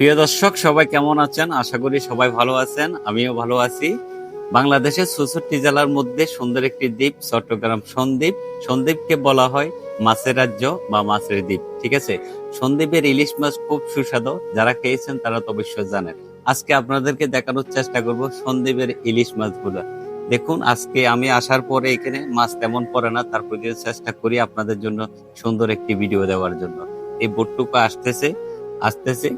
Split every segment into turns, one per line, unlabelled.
প্রিয় দর্শক, সবাই কেমন আছেন? আশা করি সবাই ভালো আছেন, আমিও ভালো আছি। বাংলাদেশের চৌষট্টি জেলার মধ্যে সুন্দর একটি দ্বীপ চট্টগ্রাম সন্দ্বীপ। সন্দ্বীপকে বলা হয় মাছের রাজ্য বা মাছের দ্বীপ, ঠিক আছে? সন্দ্বীপের ইলিশ মাছ খুব সুস্বাদু, যারা খেয়েছেন তারা তো অবশ্যই জানেন। আজকে আপনাদেরকে দেখানোর চেষ্টা করব সন্দ্বীপের ইলিশ মাছগুলো। দেখুন, আজকে আমি আসার পরে এখানে মাছ তেমন পড়ে না তারপর চেষ্টা করি আপনাদের জন্য সুন্দর একটি ভিডিও দেওয়ার জন্য। এই বোটটুকু আসতেছে আসতেছে।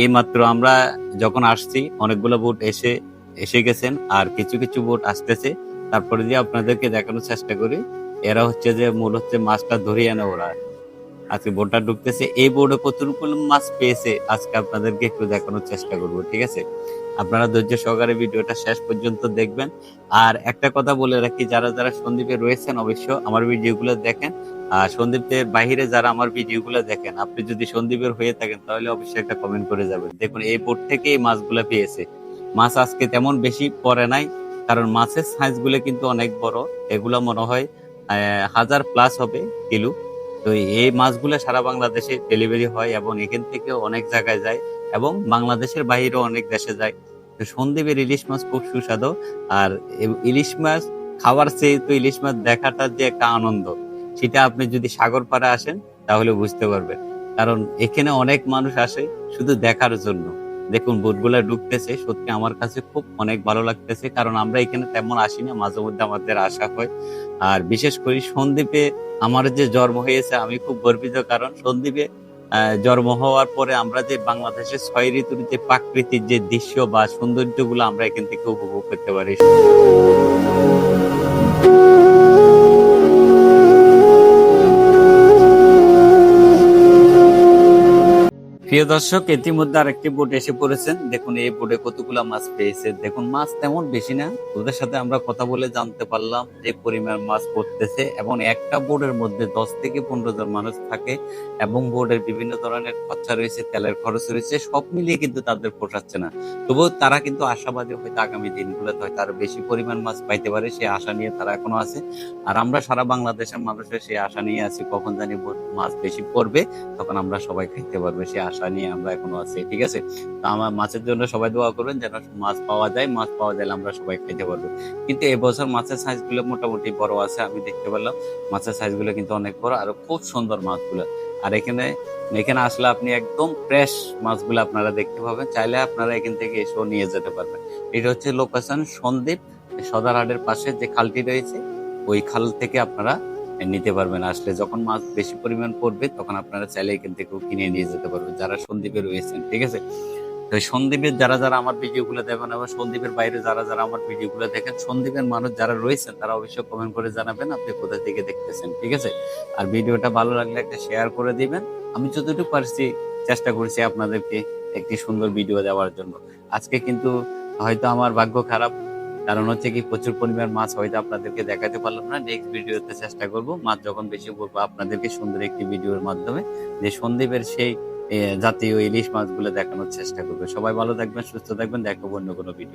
এই মাত্র আমরা যখন আসছি, অনেকগুলো বোট এসে এসে গেছেন আর কিছু কিছু বোট আসতেছে। তারপরে যে আপনাদেরকে দেখানোর চেষ্টা করি, এরা হচ্ছে যে মূল হচ্ছে মাছটা ধরিয়ে আনে ওরা। আজকে বোর্ডটা ঢুকতেছে, এই বোর্ডে কতটুকু মাছ পেয়েছে আজকে আপনাদেরকে একটু দেখানোর চেষ্টা করব, ঠিক আছে? আপনারা ধৈর্য সহকারে ভিডিওটা শেষ পর্যন্ত দেখবেন। আর একটা কথা বলে রাখি, যারা যারা সন্দীপে রয়েছেন অবশ্য আমার ভিডিওগুলো দেখেন। আর সন্দীপের বাইরে যারা আমার ভিডিওগুলো দেখেন, আপনি যদি সন্দীপের হয়ে থাকেন তাহলে অবশ্যই একটা কমেন্ট করে যাবেন। দেখুন, এই বোর্ড থেকে এই মাছগুলো পেয়েছে। মাছ আজকে তেমন বেশি পড়ে নাই, কারণ মাছের সাইজগুলো কিন্তু অনেক বড়। এগুলো মনে হয় হাজার প্লাস হবে কিলো। তো এই মাছগুলো সারা বাংলাদেশে ডেলিভারি হয় এবং এখান থেকে অনেক জায়গায় যায় এবং বাংলাদেশের বাইরেও অনেক দেশে যায়। তো সন্দীপের ইলিশ মাছ খুব সুস্বাদু আর ইলিশ মাছ খাওয়ার চেয়ে তো ইলিশ মাছ দেখাটার যে একটা আনন্দ, সেটা আপনি যদি সাগর পাড়া আসেন তাহলে বুঝতে পারবেন। কারণ এখানে অনেক মানুষ আসে শুধু দেখার জন্য। দেখুন বোটগুলা ঢুকতেছে সত্যি আমার কাছে খুব অনেক ভালো লাগতেছে কারণ আমরা এখানে তেমন আসি না মাঝে মধ্যে আমাদের আসা হয়। আর বিশেষ করে সন্দ্বীপে আমার যে জন্ম হয়েছে আমি খুব গর্বিত কারণ সন্দ্বীপে আহ, জন্ম হওয়ার পরে আমরা যে বাংলাদেশের ছয় ঋতুর যে প্রাকৃতিক যে দৃশ্য বা সৌন্দর্যগুলো আমরা এখান থেকে উপভোগ করতে পারি। প্রিয় দর্শক, ইতিমধ্যে আরেকটি বোট এসে পড়েছেন। দেখুন, এই বোটে কতগুলা মাছ পেয়েছে। দেখুন, মাছ তেমন বেশি না। ওদের সাথে আমরা কথা বলে জানতে পারলাম যে পরিমাণ মাছ পড়তেছে এবং একটা বোর্ডের মধ্যে দশ থেকে পনেরো জন মানুষ থাকে এবং বোর্ডের বিভিন্ন ধরনের খরচা রয়েছে, তেলের খরচ রয়েছে, সব মিলিয়ে কিন্তু তাদের পোষাচ্ছে না। তবুও তারা কিন্তু আশাবাদী হয়তো আগামী দিনগুলোতে হয়তো আরও বেশি পরিমাণ মাছ পাইতে পারে, সেই আশা নিয়ে তারা এখনও আছে। আর আমরা সারা বাংলাদেশের মানুষের সেই আশা নিয়ে আছি, কখন জানি মাছ বেশি পড়বে, তখন আমরা সবাই খাইতে পারব সেই আশা। নিয়ে আমরা এখনও আছি, ঠিক আছে? তো আমার মাছের জন্য সবাই দোয়া করবেন যেন মাছ পাওয়া যায়, মাছ পাওয়া গেলে আমরা সবাই খাইতে পারব। কিন্তু এবছর মাছের সাইজগুলো মোটামুটি বড় আছে, আমি দেখতে পারলাম মাছের সাইজগুলো কিন্তু অনেক বড় আর খুব সুন্দর মাছগুলো। আর এখানে এখানে আসলে আপনি একদম ফ্রেশ মাছগুলো আপনারা দেখতে পাবেন। চাইলে আপনারা এখান থেকে এসেও নিয়ে যেতে পারবেন। এটা হচ্ছে লোকেশন সন্দ্বীপ সদরহাটের পাশে যে খালটি রয়েছে, ওই খাল থেকে আপনারা নিতে পারবেন। আসলে যখন মাছ বেশি পরিমাণ পড়বে, তখন আপনারা চাইলে এখান থেকেও কিনে নিয়ে যেতে পারবেন। যারা সন্দ্বীপে রয়েছেন, ঠিক আছে? তো সন্দ্বীপের যারা যারা আমার ভিডিওগুলো দেখেন এবং সন্দীপের বাইরে যারা যারা আমার ভিডিওগুলো দেখেন, সন্দ্বীপের মানুষ যারা রয়েছেন, তারা অবশ্যই কমেন্ট করে জানাবেন আপনি কোথা থেকে দেখতেছেন, ঠিক আছে? আর ভিডিওটা ভালো লাগলে একটা শেয়ার করে দিবেন। আমি যতটুকু পারছি চেষ্টা করছি আপনাদেরকে একটি সুন্দর ভিডিও দেওয়ার জন্য। আজকে কিন্তু হয়তো আমার ভাগ্য খারাপ কারণ হচ্ছে কি প্রচুর পরিমাণ মাছ হয়তো আপনাদেরকে দেখাতে পারলাম না। নেক্সট ভিডিওতে চেষ্টা করব মাছ যখন বেশি পড়ব আপনাদেরকে সুন্দর একটি ভিডিওর মাধ্যমে যে সন্দীপের সেই জাতীয় ইলিশ মাছগুলো দেখানোর চেষ্টা করবে। সবাই ভালো থাকবেন, সুস্থ থাকবেন, দেখো অন্য কোনো ভিডিও